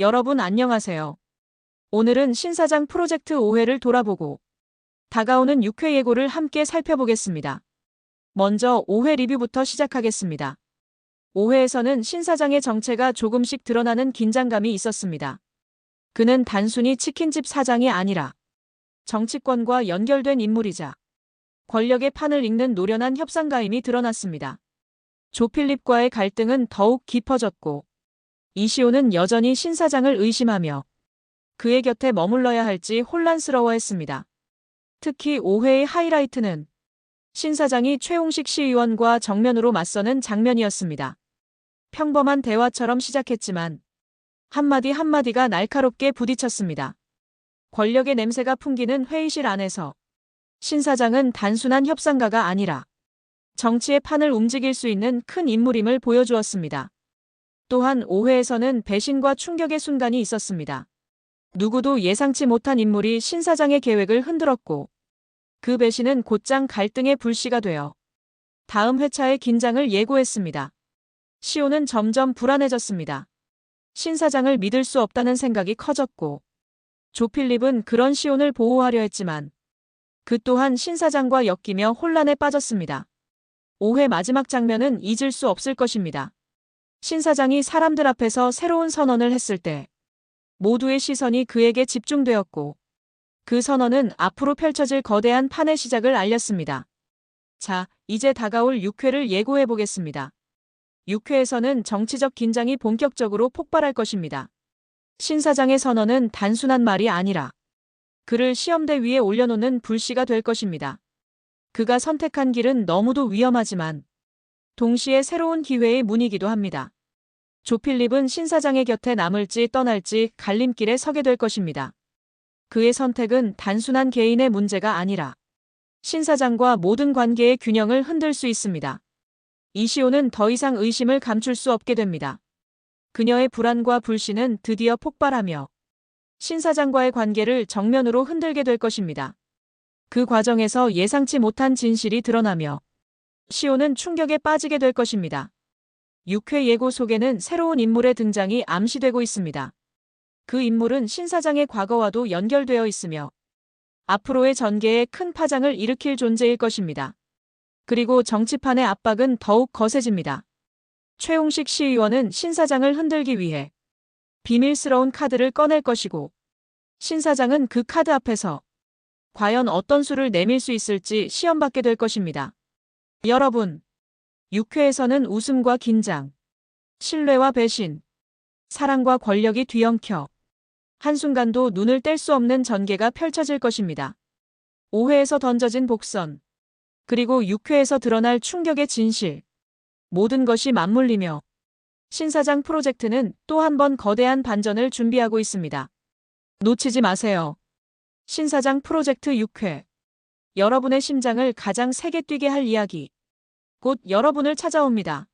여러분 안녕하세요. 오늘은 신사장 프로젝트 5회를 돌아보고 다가오는 6회 예고를 함께 살펴보겠습니다. 먼저 5회 리뷰부터 시작하겠습니다. 5회에서는 신사장의 정체가 조금씩 드러나는 긴장감이 있었습니다. 그는 단순히 치킨집 사장이 아니라 정치권과 연결된 인물이자 권력의 판을 읽는 노련한 협상가임이 드러났습니다. 조필립과의 갈등은 더욱 깊어졌고 이시오는 여전히 신사장을 의심하며 그의 곁에 머물러야 할지 혼란스러워했습니다. 특히 5회의 하이라이트는 신사장이 최홍식 시의원과 정면으로 맞서는 장면이었습니다. 평범한 대화처럼 시작했지만 한마디 한마디가 날카롭게 부딪혔습니다. 권력의 냄새가 풍기는 회의실 안에서 신 사장은 단순한 협상가가 아니라 정치의 판을 움직일 수 있는 큰 인물임을 보여주었습니다. 또한 5회에서는 배신과 충격의 순간이 있었습니다. 누구도 예상치 못한 인물이 신 사장의 계획을 흔들었고 그 배신은 곧장 갈등의 불씨가 되어 다음 회차의 긴장을 예고했습니다. 시오는 점점 불안해졌습니다. 신 사장을 믿을 수 없다는 생각이 커졌고 조필립은 그런 시온을 보호하려 했지만 그 또한 신 사장과 엮이며 혼란에 빠졌습니다. 5회 마지막 장면은 잊을 수 없을 것입니다. 신 사장이 사람들 앞에서 새로운 선언을 했을 때 모두의 시선이 그에게 집중되었고 그 선언은 앞으로 펼쳐질 거대한 판의 시작을 알렸습니다. 자, 이제 다가올 6회를 예고해 보겠습니다. 6회에서는 정치적 긴장이 본격적으로 폭발할 것입니다. 신 사장의 선언은 단순한 말이 아니라 그를 시험대 위에 올려놓는 불씨가 될 것입니다. 그가 선택한 길은 너무도 위험하지만 동시에 새로운 기회의 문이기도 합니다. 조필립은 신 사장의 곁에 남을지 떠날지 갈림길에 서게 될 것입니다. 그의 선택은 단순한 개인의 문제가 아니라 신 사장과 모든 관계의 균형을 흔들 수 있습니다. 이시오는 더 이상 의심을 감출 수 없게 됩니다. 그녀의 불안과 불신은 드디어 폭발하며 신 사장과의 관계를 정면으로 흔들게 될 것입니다. 그 과정에서 예상치 못한 진실이 드러나며 시오는 충격에 빠지게 될 것입니다. 6회 예고 속에는 새로운 인물의 등장이 암시되고 있습니다. 그 인물은 신 사장의 과거와도 연결되어 있으며 앞으로의 전개에 큰 파장을 일으킬 존재일 것입니다. 그리고 정치판의 압박은 더욱 거세집니다. 최홍식 시의원은 신 사장을 흔들기 위해 비밀스러운 카드를 꺼낼 것이고 신 사장은 그 카드 앞에서 과연 어떤 수를 내밀 수 있을지 시험받게 될 것입니다. 여러분, 6회에서는 웃음과 긴장, 신뢰와 배신, 사랑과 권력이 뒤엉켜 한순간도 눈을 뗄 수 없는 전개가 펼쳐질 것입니다. 5회에서 던져진 복선, 그리고 6회에서 드러날 충격의 진실, 모든 것이 맞물리며 신사장 프로젝트는 또 한 번 거대한 반전을 준비하고 있습니다. 놓치지 마세요. 신사장 프로젝트 6회. 여러분의 심장을 가장 세게 뛰게 할 이야기. 곧 여러분을 찾아옵니다.